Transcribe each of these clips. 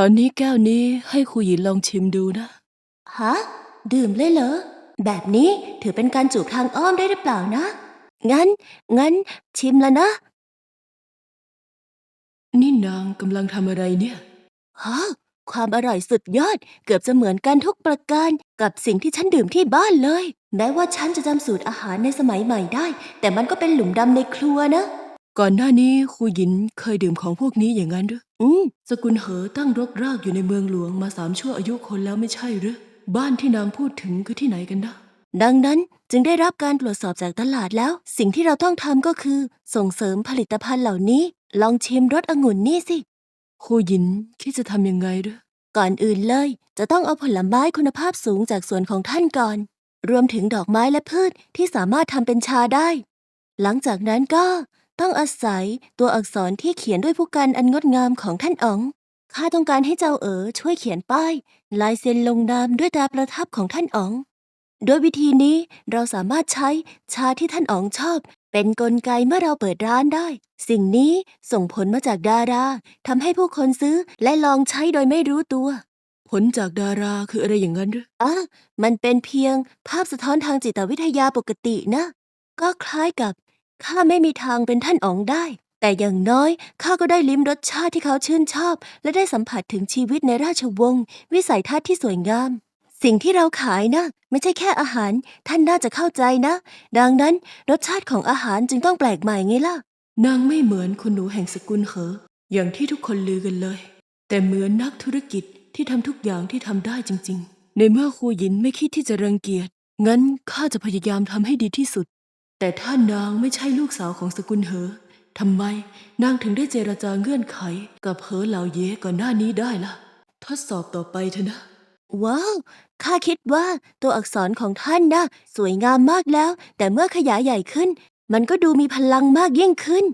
ตอนนี้แก้วนี้ให้ครูหยินลองชิมดูนะ ฮะ ดื่มเลยเหรอ แบบนี้ถือเป็นการจูบทางอ้อมได้หรือเปล่านะ งั้น งั้น ชิมแล้วนะ นี่นางกำลังทำอะไรเนี่ย ฮะ ความอร่อยสุดยอด เกือบจะเหมือนกันทุกประการกับสิ่งที่ฉันดื่มที่บ้านเลย แม้ว่าฉันจะจำสูตรอาหารในสมัยใหม่ได้ แต่มันก็เป็นหลุมดำในครัวนะ ก่อนหน้านี้ครูหยินเคยดื่มของพวกนี้อย่างนั้นหรืออืมสกุลเหอตั้งรกรากอยู่ในเมืองหลวงมาสามชั่วอายุคนแล้วไม่ใช่หรือบ้านที่นางพูดถึงคือที่ไหนกันนะดังนั้นจึงได้รับการตรวจสอบจากตลาดแล้ว สิ่งที่เราต้องทำก็คือ ส่งเสริมผลิตภัณฑ์เหล่านี้ ลองชิมรสองุ่นนี่สิครูหยินคิดจะทำยังไงหรือก่อนอื่นเลย จะต้องเอาผลไม้คุณภาพสูงจากสวนของท่านก่อน รวมถึงดอกไม้และพืชที่สามารถทำเป็นชาได้ หลังจากนั้นก็ ต้องอาศัยตัวอักษรที่เขียนด้วยผู้กันอันงดงามของท่านอ๋อง ข้าต้องการให้เจ้าเอ๋อช่วยเขียนป้าย ลายเซ็นลงนามด้วยตราประทับของท่านอ๋อง โดยวิธีนี้เราสามารถใช้ชาที่ท่านอ๋องชอบ เป็นกลไกเมื่อเราเปิดร้านได้ สิ่งนี้ส่งผลมาจากดาราทำให้ผู้คนซื้อและลองใช้โดยไม่รู้ตัว ผลจากดาราคืออะไรอย่างนั้นหรืออะมันเป็นเพียงภาพสะท้อนทางจิตวิทยาปกตินะ ก็คล้ายกับ ข้าไม่มีทางเป็นท่านอ๋องได้ แต่อย่างน้อยข้าก็ได้ลิ้มรสชาติที่เขาชื่นชอบ และได้สัมผัสถึงชีวิตในราชวงศ์วิสัยทัศน์ที่สวยงาม สิ่งที่เราขายนะ ไม่ใช่แค่อาหาร ท่านน่าจะเข้าใจนะ ดังนั้นรสชาติของอาหารจึงต้องแปลกใหม่ไงล่ะ นางไม่เหมือนคุณหนูแห่งสกุลเหอ อย่างที่ทุกคนลือกันเลย แต่เหมือนนักธุรกิจที่ทำทุกอย่างที่ทำได้จริง ๆ ในเมื่อครูหยินไม่คิดที่จะรังเกียจ งั้นข้าจะพยายามทำให้ดีที่สุด แต่ถ้านางไม่ใช่ลูกสาวของสกุลเหอทำไมนางถึงได้เจรจาเงื่อนไข กับเหอเหล่าเย่ก่อนหน้านี้ได้ล่ะ ทดสอบต่อไปเถอะนะ ว้าว ข้าคิดว่าตัวอักษรของท่านนะสวยงามมากแล้ว แต่เมื่อขยายใหญ่ขึ้น มันก็ดูมีพลังมากยิ่งขึ้น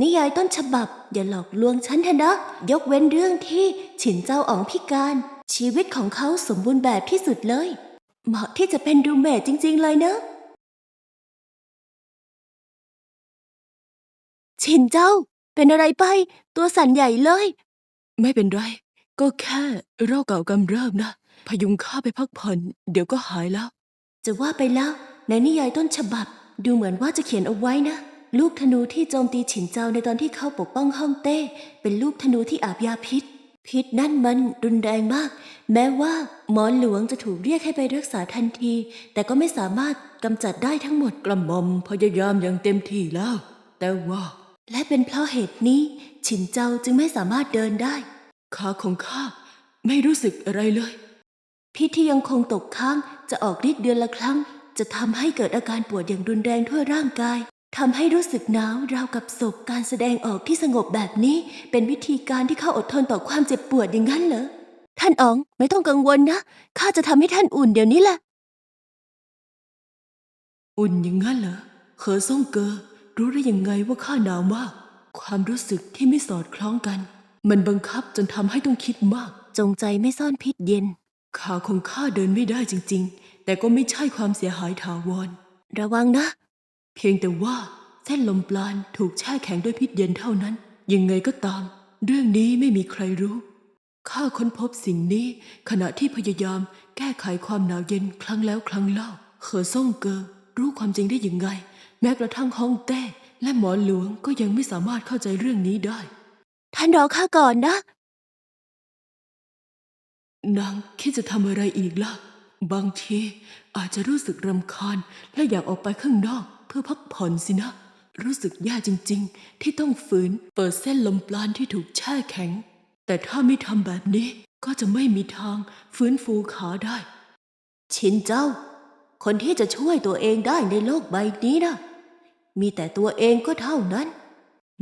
นิยายต้นฉบับ อย่าหลอกลวงฉันเถอะนะ ยกเว้นเรื่องที่ฉินเจ้าอ๋องพิการ ชีวิตของเขาสมบูรณ์แบบที่สุดเลย เหมาะที่จะเป็นรูเมทจริง ๆ เลยเนอะ ฉินเจ้า เป็นอะไรไป ตัวสั่นใหญ่เลย ไม่เป็นไร ก็แค่โรคเก่ากำเริบนะ พยุงข้าไปพักผ่อน เดี๋ยวก็หายแล้ว จะว่าไปแล้วในนิยายต้นฉบับ ดูเหมือนว่าจะเขียนเอาไว้นะ ลูกธนูที่โจมตีฉินเจ้าในตอนที่เขาปกป้องฮ่องเต้ เป็นลูกธนูที่อาบยาพิษ พิษนั่นมันรุนแรงมาก แม้ว่าหมอหลวงจะถูกเรียกให้ไปรักษาทันที แต่ก็ไม่สามารถกำจัดได้ทั้งหมดกระหม่อมพยายามอย่างเต็มที่แล้ว แต่ว่า และเป็นเพราะเหตุนี้ ฉินเจ้าจึงไม่สามารถเดินได้ ขาของข้าไม่รู้สึกอะไรเลย พิษที่ยังคงตกค้างจะออกฤทธิ์เดือนละครั้ง จะทำให้เกิดอาการปวดอย่างรุนแรงทั่วร่างกายทำให้รู้สึกหนาวราวกับศพการแสดงออกที่สงบแบบนี้ เป็นวิธีการที่เขาอดทนต่อความเจ็บปวดอย่างนั้นเหรอ ท่านอ๋องไม่ต้องกังวลนะ ข้าจะทำให้ท่านอุ่นเดี๋ยวนี้แหละ อุ่นอย่างนั้นเหรอเคอซ่งเกอ รู้ได้ยังไงว่าข้าหนาวมากความรู้สึกที่ไม่สอดคล้องกัน มันบังคับจนทำให้ต้องคิดมาก จงใจไม่ซ่อนพิษเย็น ขาของข้าเดินไม่ได้จริง ๆ แต่ก็ไม่ใช่ความเสียหายถาวร ระวังนะ เพียงแต่ว่าเส้นลมปราณถูกแช่แข็งด้วยพิษเย็นเท่านั้น ยังไงก็ตาม เรื่องนี้ไม่มีใครรู้ ข้าค้นพบสิ่งนี้ ขณะที่พยายามแก้ไขความหนาวเย็นครั้งแล้วครั้งเล่า เขอซ่งเกอรู้ความจริงได้ยังไง แม้กระทั่งฮ่องเต้และหมอหลวงก็ยังไม่สามารถเข้าใจเรื่องนี้ได้ ท่านรอข้าก่อนนะ นางคิดจะทำอะไรอีกล่ะ บางทีอาจจะรู้สึกรำคาญและอยากออกไปข้างนอกเพื่อพักผ่อนสินะ รู้สึกแย่จริง ๆ ที่ต้องฝืนเปิดเส้นลมปราณที่ถูกแช่แข็ง แต่ถ้าไม่ทำแบบนี้ก็จะไม่มีทางฟื้นฟูขาได้ ชินเจ้า คนที่จะช่วยตัวเองได้ในโลกใบนี้นะ มีแต่ตัวเองก็เท่านั้น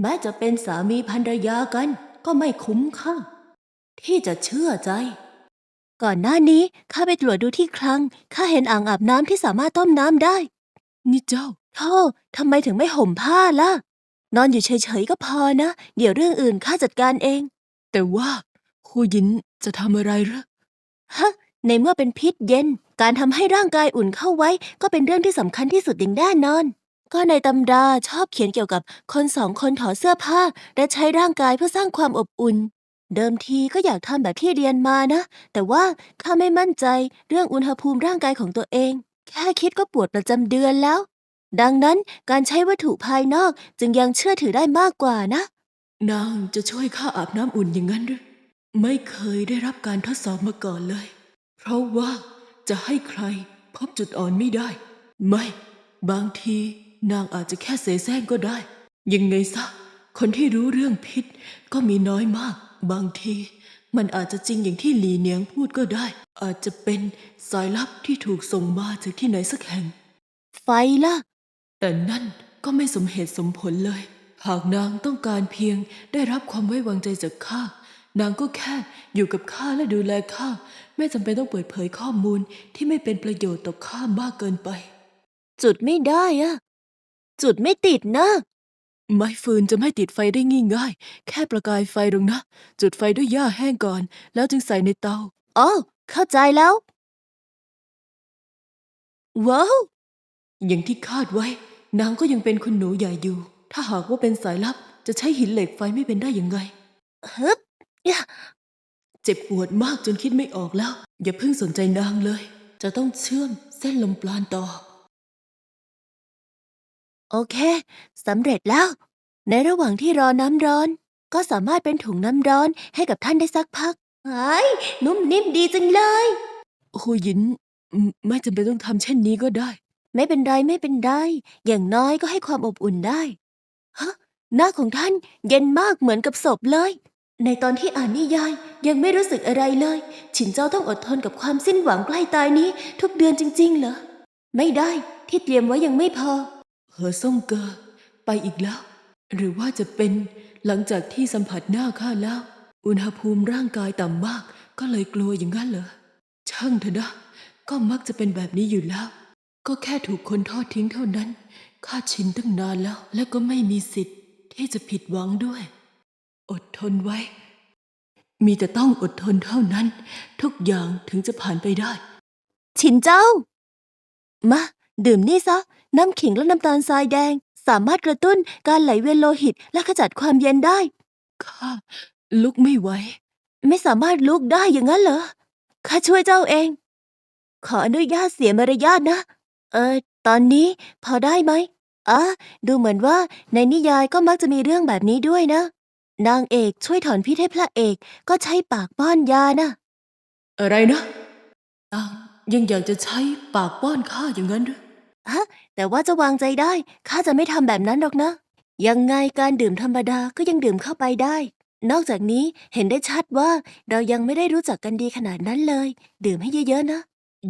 แม้จะเป็นสามีภรรยากันก็ไม่คุ้มค่า ที่จะเชื่อใจ ก่อนหน้านี้ข้าไปตรวจดูที่คลังข้าเห็นอ่างอาบน้ำที่สามารถต้มน้ำได้ นี่เจ้าโธ่ทำไมถึงไม่ห่มผ้าล่ะ นอนอยู่เฉยๆก็พอนะ เดี๋ยวเรื่องอื่นข้าจัดการเอง แต่ว่าครูหยินจะทำอะไรหรอฮะ ในเมื่อเป็นพิษเย็น การทำให้ร่างกายอุ่นเข้าไว้ ก็เป็นเรื่องที่สำคัญที่สุดอย่างแน่นอน ก็ในตำราชอบเขียนเกี่ยวกับคนสองคนถอดเสื้อผ้า และใช้ร่างกายเพื่อสร้างความอบอุ่น เดิมทีก็อยากทำแบบที่เรียนมานะ แต่ว่าข้าไม่มั่นใจเรื่องอุณหภูมิร่างกายของตัวเอง แค่คิดก็ปวดประจำเดือนแล้ว ดังนั้นการใช้วัตถุภายนอกจึงยังเชื่อถือได้มากกว่านะ นางจะช่วยข้าอาบน้ำอุ่นอย่างนั้นหรือไม่เคยได้รับการทดสอบมาก่อนเลย เพราะว่าจะให้ใครพบจุดอ่อนไม่ได้ ไม่ บางที นางอาจจะแค่เสแสร้งก็ได้ ยังไงซะ คนที่รู้เรื่องพิษก็มีน้อยมาก บางที มันอาจจะจริงอย่างที่หลีเนียงพูดก็ได้ อาจจะเป็นสายลับที่ถูกส่งมาจากที่ไหนสักแห่ง ไฟล่ะ แต่นั่นก็ไม่สมเหตุสมผลเลย หากนางต้องการเพียงได้รับความไว้วางใจจากข้านางก็แค่อยู่กับข้าและดูแลข้าไม่จำเป็นต้องเปิดเผยข้อมูลที่ไม่เป็นประโยชน์ต่อข้ามากเกินไป จุดไม่ได้อะ จุดไม่ติดนะไม้ฟืนจะไม่ติดไฟได้ง่ายๆ แค่ประกายไฟตรงนะ จุดไฟด้วยหญ้าแห้งก่อน แล้วจึงใส่ในเตา อ๋อ เข้าใจแล้ว ว้าว อย่างที่คาดไว้ นางก็ยังเป็นคุณหนูใหญ่อยู่ ถ้าหากว่าเป็นสายลับ จะใช้หินเหล็กไฟไม่เป็นได้ยังไง ฮึบยะเจ็บปวดมากจนคิดไม่ออกแล้ว อย่าเพิ่งสนใจนางเลย จะต้องเชื่อมเส้นลมปราณต่อ โอเคสำเร็จแล้ว ในระหว่างที่รอน้ำร้อน ก็สามารถเป็นถุงน้ำร้อนให้กับท่านได้สักพักไอ้ยนุ่มนิ่มดีจังเลยหูหยินอืมไม่จำเป็นต้องทำเช่นนี้ก็ได้ ไม่เป็นไรไม่เป็นไรอย่างน้อยก็ให้ความอบอุ่นได้ฮะหน้าของท่านเย็นมากเหมือนกับศพเลย ในตอนที่อ่านนิยายยังไม่รู้สึกอะไรเลย ฉินเจ้าต้องอดทนกับความสิ้นหวังใกล้ตายนี้ ทุกเดือนจริงๆเหรอไม่ได้ที่เตรียมไว้ยังไม่พอ เหอซ่งเกอไปอีกแล้ว หรือว่าจะเป็นหลังจากที่สัมผัสหน้าข้าแล้ว อุณหภูมิร่างกายต่ำมากก็เลยกลัวอย่างนั้นเหรอ ช่างเถอะนะ ก็มักจะเป็นแบบนี้อยู่แล้ว ก็แค่ถูกคนทอดทิ้งเท่านั้น ข้าชินตั้งนานแล้ว และก็ไม่มีสิทธิ์ ที่จะผิดหวังด้วย อดทนไว้ มีแต่ต้องอดทนเท่านั้น ทุกอย่างถึงจะผ่านไปได้ฉินเจ้า มา ดื่มนี่ซะ น้ำขิงและน้ำตาลทรายแดง สามารถกระตุ้นการไหลเวียนโลหิตและขจัดความเย็นได้ ข้าลุกไม่ไหว ไม่สามารถลุกได้อย่างนั้นเหรอ ข้าช่วยเจ้าเอง ขออนุญาตเสียมารยาทนะ เออ ตอนนี้พอได้ไหมอะดูเหมือนว่าในนิยายก็มักจะมีเรื่องแบบนี้ด้วยนะ นางเอกช่วยถอนพิษให้พระเอกก็ใช้ปากป้อนยานะ อะไรนะนางยังอยากจะใช้ปากป้อนข้าอย่างนั้นหรือ ฮะ แต่ว่าจะวางใจได้ ข้าจะไม่ทำแบบนั้นหรอกนะ ยังไงการดื่มธรรมดาก็ยังดื่มเข้าไปได้ นอกจากนี้เห็นได้ชัดว่าเรายังไม่ได้รู้จักกันดีขนาดนั้นเลย ดื่มให้เยอะๆนะ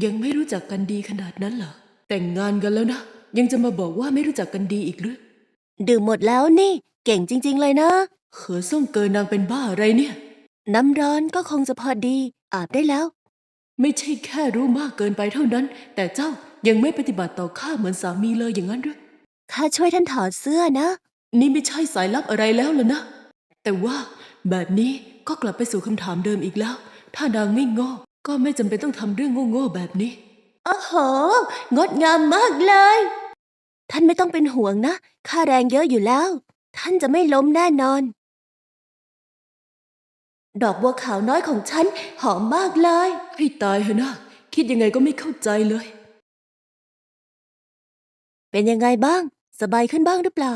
ยังไม่รู้จักกันดีขนาดนั้นเหรอ แต่งงานกันแล้วนะ ยังจะมาบอกว่าไม่รู้จักกันดีอีกหรือ ดื่มหมดแล้วนี่ เก่งจริง ๆ เลยนะ เขอส่งเกินนางเป็นบ้าอะไรเนี่ย น้ำร้อนก็คงจะพอดี อาบได้แล้ว ไม่ใช่แค่รู้มากเกินไปเท่านั้น แต่เจ้า ยังไม่ปฏิบัติต่อข้าเหมือนสามีเลยอย่างนั้นหรือข้าช่วยท่านถอดเสื้อนะ นี่ไม่ใช่สายลับอะไรแล้วล่ะนะ แต่ว่าแบบนี้ก็กลับไปสู่คำถามเดิมอีกแล้ว ถ้านางไม่โง่ก็ไม่จำเป็นต้องทำเรื่องโง่ๆแบบนี้โอ้โห งดงามมากเลย ท่านไม่ต้องเป็นห่วงนะค่าแรงเยอะอยู่แล้ว ท่านจะไม่ล้มแน่นอน ดอกบัวขาวน้อยของฉันหอมมากเลย ให้ตายเถอะนะ คิดยังไงก็ไม่เข้าใจเลย เป็นยังไงบ้าง สบายขึ้นบ้างหรือเปล่า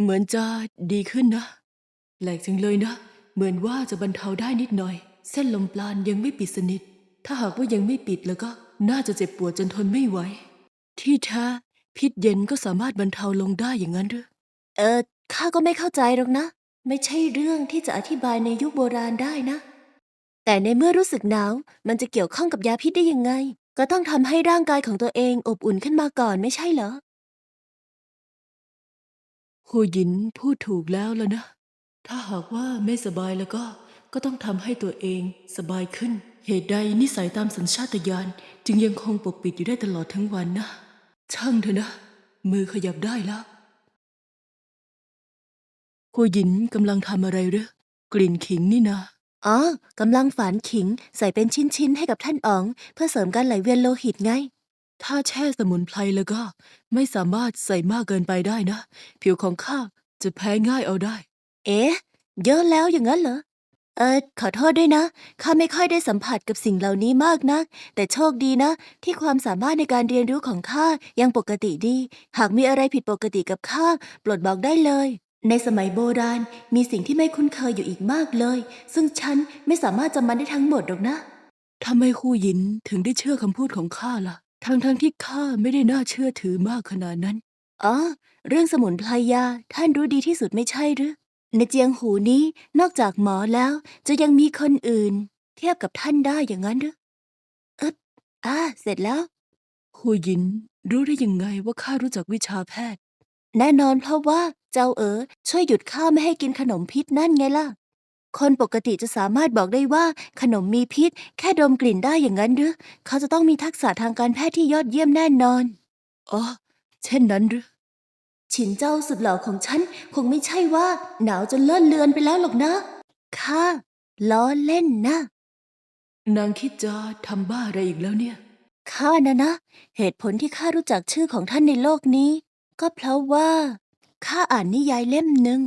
เหมือนจะดีขึ้นนะ แปลกจังเลยนะ เหมือนว่าจะบรรเทาได้นิดหน่อย เส้นลมปราณยังไม่ปิดสนิท ถ้าหากว่ายังไม่ปิดแล้วก็น่าจะเจ็บปวดจนทนไม่ไหว ที่แท้พิษเย็นก็สามารถบรรเทาลงได้อย่างนั้นหรือ เออข้าก็ไม่เข้าใจหรอกนะ ไม่ใช่เรื่องที่จะอธิบายในยุคโบราณได้นะ แต่ในเมื่อรู้สึกหนาว มันจะเกี่ยวข้องกับยาพิษได้ยังไง ก็ต้องทำให้ร่างกายของตัวเองอบอุ่นขึ้นมาก่อนไม่ใช่เหรอ หูหยินพูดถูกแล้วแล้วนะ ถ้าหากว่าไม่สบายแล้วก็ก็ต้องทำให้ตัวเองสบายขึ้น เหตุใดนิสัยตามสัญชาตญาณจึงยังคงปกปิดอยู่ได้ตลอดทั้งวันนะ ช่างเถอะนะ มือขยับได้แล้วหูหยินกำลังทำอะไรเหรอกลิ่นขิงนี่นะอ๋อกำลังฝานขิงใส่เป็นชิ้นๆให้กับท่านอ๋อง เพื่อเสริมการไหลเวียนโลหิตไง ถ้าแช่สมุนไพรแล้วก็ ไม่สามารถใส่มากเกินไปได้นะ ผิวของข้าจะแพ้ง่ายเอาได้ เอ๊ะ เยอะแล้วอย่างนั้นเหรอ เออขอโทษด้วยนะ ข้าไม่ค่อยได้สัมผัสกับสิ่งเหล่านี้มากนัก แต่โชคดีนะ ที่ความสามารถในการเรียนรู้ของข้ายังปกติดี หากมีอะไรผิดปกติกับข้าโปรดบอกได้เลย ในสมัยโบราณมีสิ่งที่ไม่คุ้นเคยอยู่อีกมากเลย ซึ่งฉันไม่สามารถจำมันได้ทั้งหมดหรอกนะ ทำไมครูหยินถึงได้เชื่อคำพูดของข้าล่ะ ทั้งทั้งๆที่ข้าไม่ได้น่าเชื่อถือมากขนาดนั้น อ๋อ เรื่องสมุนไพรยา ท่านรู้ดีที่สุดไม่ใช่หรือในเจียงหูนี้นอกจากหมอแล้ว จะยังมีคนอื่น เทียบกับท่านได้อย่างนั้นหรือเอ๊บอ่าเสร็จแล้วครูหยิน รู้ได้ยังไงว่าข้ารู้จักวิชาแพทย์ แน่นอนเพราะว่าเจ้าเอ๋อช่วยหยุดข้าไม่ให้กินขนมพิษนั่นไงล่ะ คนปกติจะสามารถบอกได้ว่าขนมมีพิษ แค่ดมกลิ่นได้อย่างนั้นหรือ เขาจะต้องมีทักษะทางการแพทย์ที่ยอดเยี่ยมแน่นอน อ๋อ เช่นนั้นหรือ ฉินเจ้าสุดหล่อของฉัน คงไม่ใช่ว่า หนาวจนเลื่อนเลือนไปแล้วหรอกนะข้าล้อเล่นนะ นางคิดจะทำบ้าอะไรอีกแล้วเนี่ย ข้านะนะ เหตุผลที่ข้ารู้จักชื่อของท่านในโลกนี้ ก็เพราะว่าข้าอ่านนิยายเล่มหนึ่ง